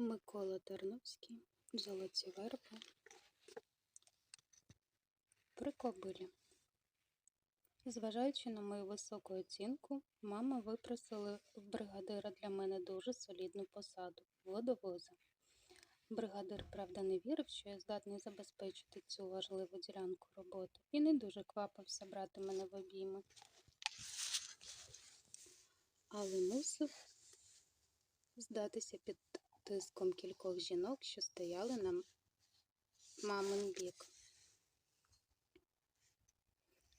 Микола Тарновський, Золоті верби. При кобилі. Зважаючи на мою високу оцінку, мама випросила в бригадира для мене дуже солідну посаду водовоза. Бригадир, правда, не вірив, що я здатний забезпечити цю важливу ділянку роботи, і не дуже квапився брати мене в обійми. Але мусив здатися під тиском кількох жінок, що стояли на мамин бік.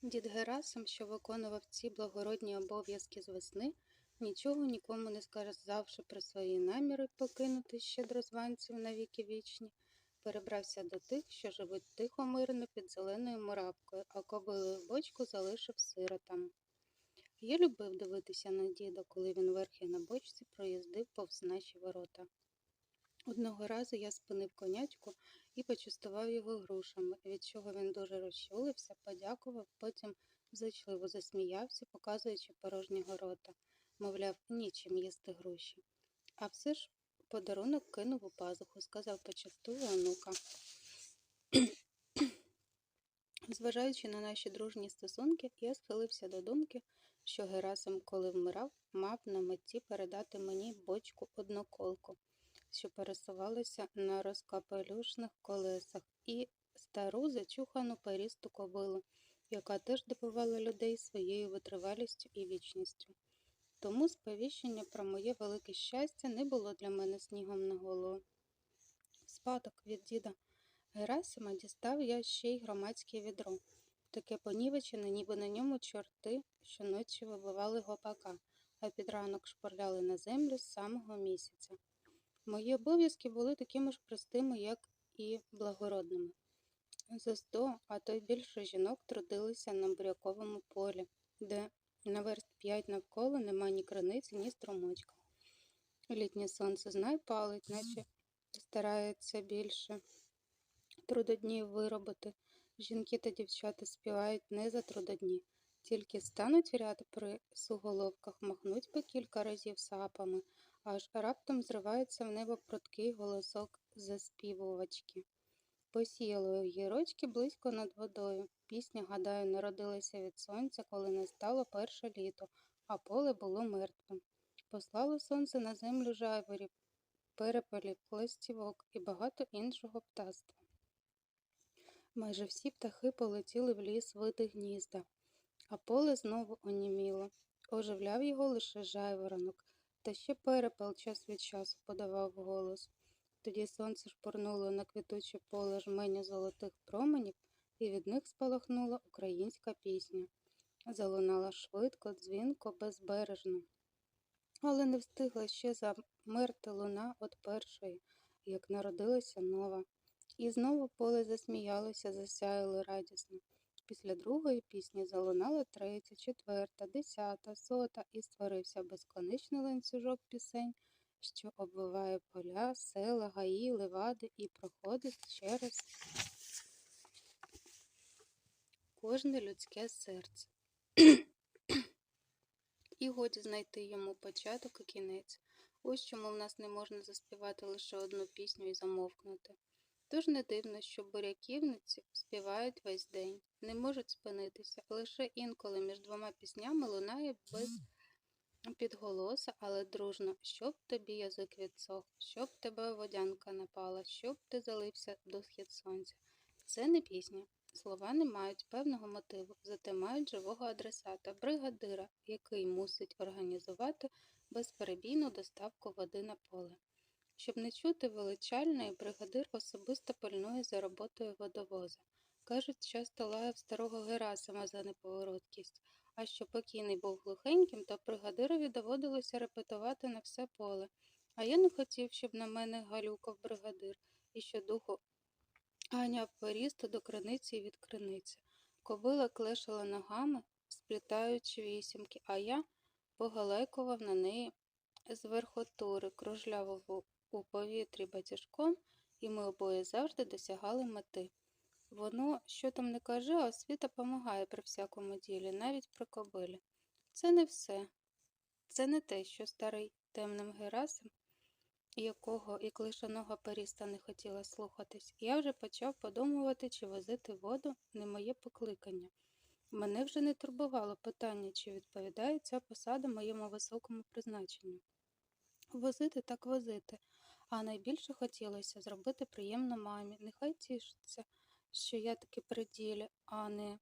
Дід Герасим, що виконував ці благородні обов'язки з весни, нічого нікому не сказавши про свої наміри покинути щедрозванців на віки вічні, перебрався до тих, що живуть тихо мирно під зеленою муравкою, а кобилу бочку залишив сиротам. Я любив дивитися на діда, коли він верхи на бочці проїздив повз наші ворота. Одного разу я спинив конячку і почастував його грушами, від чого він дуже розчулився, подякував, потім зичливо засміявся, показуючи порожнього рота, мовляв, нічим їсти груші. А все ж подарунок кинув у пазуху, сказав почастуй онука. Зважаючи на наші дружні стосунки, я схилився до думки, що Герасим, коли вмирав, мав на меті передати мені бочку одноколку, що пересувалася на розкапелюшних колесах, і стару зачухану перісту кобилу, яка теж дивувала людей своєю витривалістю і вічністю. Тому сповіщення про моє велике щастя не було для мене снігом на голову. Спадок від діда Герасима дістав я ще й громадське відро, таке понівечене, ніби на ньому чорти щоночі вибивали гопака, а під ранок шпорляли на землю з самого місяця. Мої обов'язки були такими ж простими, як і благородними. За сто, а то й більше жінок трудилися на буряковому полі, де на верст п'ять навколо нема ні криниці, ні струмочка. Літнє сонце знай палить, наче старається більше трудоднів виробити. Жінки та дівчата співають не за трудодні, тільки стануть ряд при суголовках, махнуть по кілька разів сапами, аж раптом зривається в небо пруткий голосок заспівувачки. Посіяли огірочки близько над водою. Пісня, гадаю, народилася від сонця, коли настало перше літо, а поле було мертвим. Послало сонце на землю жайворів, перепелів, листівок і багато іншого птаства. Майже всі птахи полетіли в ліс вити гнізда, а поле знову оніміло. Оживляв його лише жайворонок, та ще перепел час від часу подавав голос. Тоді сонце шпорнуло на квітуче поле жменю золотих променів, і від них спалахнула українська пісня. Залунала швидко, дзвінко, безбережно. Але не встигла ще замерти луна від першої, як народилася нова. І знову поле засміялося, засяяло радісно. Після другої пісні залунала третя, четверта, десята, сота і створився безконечний ланцюжок пісень, що обвиває поля, села, гаї, левади і проходить через кожне людське серце. І годі знайти йому початок і кінець. Ось чому в нас не можна заспівати лише одну пісню і замовкнути. Тож не дивно, що буряківниці співають весь день, не можуть спинитися, лише інколи між двома піснями лунає без підголоса, але дружно, щоб тобі язик відсох, щоб тебе водянка напала, щоб ти залився до схід сонця. Це не пісня. Слова не мають певного мотиву, зате мають живого адресата, бригадира, який мусить організувати безперебійну доставку води на поле. Щоб не чути величальної, бригадир особисто пильнує за роботою водовоза. Кажуть, часто лаяв старого Герасима за неповороткість, а що покійний був глухеньким, то бригадирові доводилося репетувати на все поле. А я не хотів, щоб на мене галюкав бригадир, і що духу ганяв порісту до криниці і від криниці. Кобила клешала ногами, сплітаючи вісімки, а я погалекував на неї з верхотури, кружлявого у повітрі батіжком, і ми обоє завжди досягали мети. Воно, що там не каже, освіта помагає при всякому ділі, навіть при кобилі. Це не все. Це не те, що старий темним Герасим якого і клишаного періста не хотіла слухатись, я вже почав подумувати, чи возити воду не моє покликання. Мене вже не турбувало питання, чи відповідає ця посада моєму високому призначенню. Возити так возити, а найбільше хотілося зробити приємно мамі. Нехай тішиться, що я таки при ділі, а не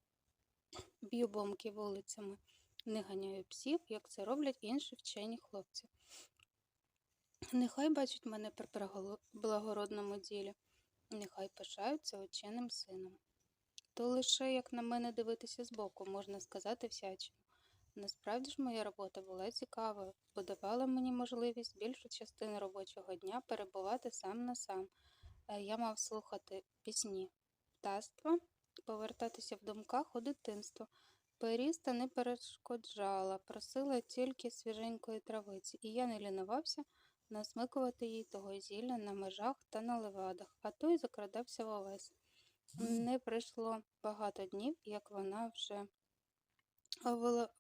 б'ю бомки вулицями, не ганяю псів, як це роблять інші вчені хлопці. Нехай бачать мене при благородному ділі, нехай пишаються ученим сином. То лише, як на мене дивитися збоку, можна сказати всячину. Насправді ж моя робота була цікавою, бо давала мені можливість більшу частину робочого дня перебувати сам на сам. Е, Я мав слухати пісні птаства, повертатися в думках у дитинство. Періста не перешкоджала, просила тільки свіженької травиці, і я не лінувався насмикувати їй того зілля на межах та на левадах, а той закрадався в овес. Не пройшло багато днів, як вона вже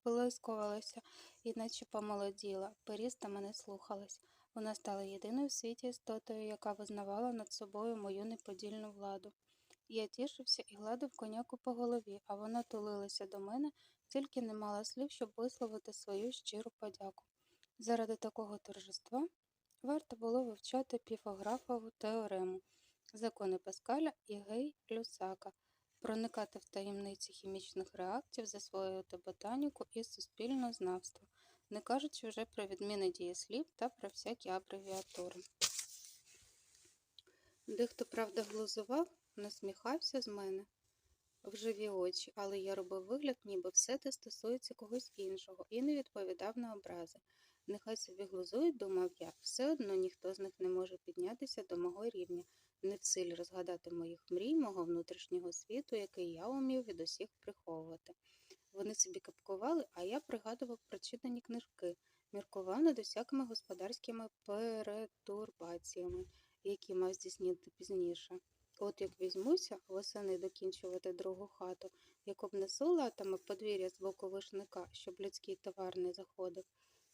вилискувалася і наче помолоділа. Періста мене слухалась. Вона стала єдиною в світі істотою, яка визнавала над собою мою неподільну владу. Я тішився і гладив коняку по голові, а вона тулилася до мене, тільки не мала слів, щоб висловити свою щиру подяку. Заради такого торжества варто було вивчати піфографову теорему, закони Паскаля і гей Люсака, проникати в таємниці хімічних реакцій, засвоювати ботаніку і суспільне знавство, не кажучи вже про відміни дієслів та про всякі абревіатури. Дехто, правда, глузував, насміхався з мене в живі очі, але я робив вигляд, ніби все це стосується когось іншого, і не відповідав на образи. Нехай собі глузують, думав я, все одно ніхто з них не може піднятися до мого рівня, не в силі розгадати моїх мрій, мого внутрішнього світу, який я умів від усіх приховувати. Вони собі капкували, а я пригадував прочитані книжки, міркував над усякими господарськими перетурбаціями, які мав здійснити пізніше. От як візьмуся восени докінчувати другу хату, як обнесу латами подвір'я з боку вишника, щоб людський товар не заходив.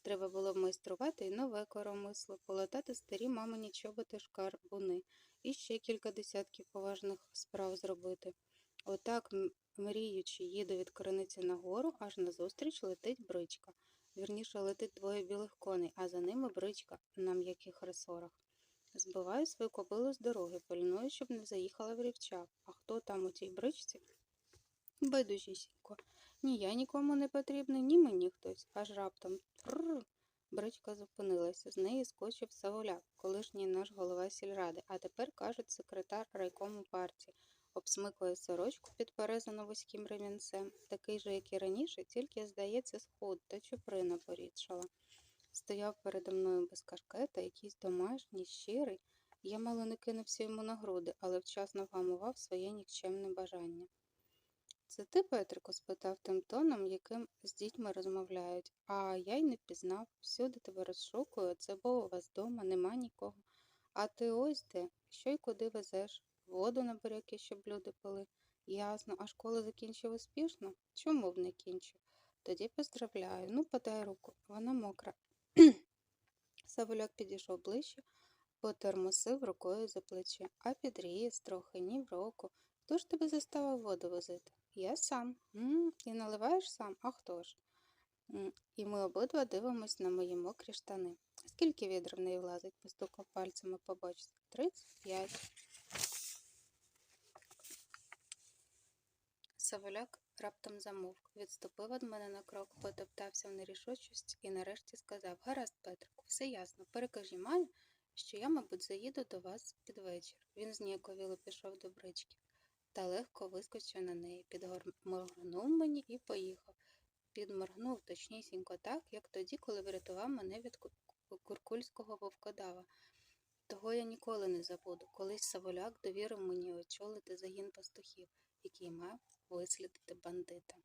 Треба було майструвати й нове коромисло, полатати старі мамині чоботи шкарбуни і ще кілька десятків поважних справ зробити. Отак, мріючи, їду від криниці нагору, аж назустріч летить бричка. Вірніше летить двоє білих коней, а за ними бричка на м'яких ресорах. Збиваю свою кобилу з дороги, пильную, щоб не заїхала в рівчак. А хто там у цій бричці? Байдужісінько. Ні я нікому не потрібний, ні мені хтось. Аж раптом тррр. Бричка зупинилася. З неї скочив Саволяк, колишній наш голова сільради, а тепер, кажуть, секретар райкому партії. Обсмикує сорочку, підперезану вузьким ремінцем, такий же, як і раніше, тільки, здається, схуд та чуприна порідшала. Стояв передо мною без кашкета, якийсь домашній, щирий. Я мало не кинувся йому на груди, але вчасно вгамував своє нікчемне бажання. Це ти, Петрику? спитав тим тоном, яким з дітьми розмовляють. А я й не пізнав. Всюди тебе розшукую, це бо у вас дома нема нікого. А ти ось де, що й куди везеш? Воду на буряки, щоб люди пили. Ясно, а школу закінчив успішно? Чому б не кінчив? Тоді поздравляю. Ну, подай руку, вона мокра. Саволяк підійшов ближче, потермосив рукою за плече, а підріс трохи, ні в року. Хто ж тебе заставив воду возити? Я сам. і наливаєш сам? А хто ж? І ми обидва дивимось на мої мокрі штани. Скільки відер в неї влазить? постукав пальцями по бочці. Тридцять п'ять. Саволяк раптом замовк, відступив від мене на крок, потоптався в нерішучості і нарешті сказав Гаразд, Петрику, все ясно, перекажи мамі, що я, мабуть, заїду до вас під вечір. Він зніяковіло пішов до брички та легко вискочив на неї, підморгнув мені і поїхав. Підморгнув точнісінько так, як тоді, коли врятував мене від куркульського вовкодава. Того я ніколи не забуду. Колись Саволяк довірив мені очолити загін пастухів, який мав вислідити бандита.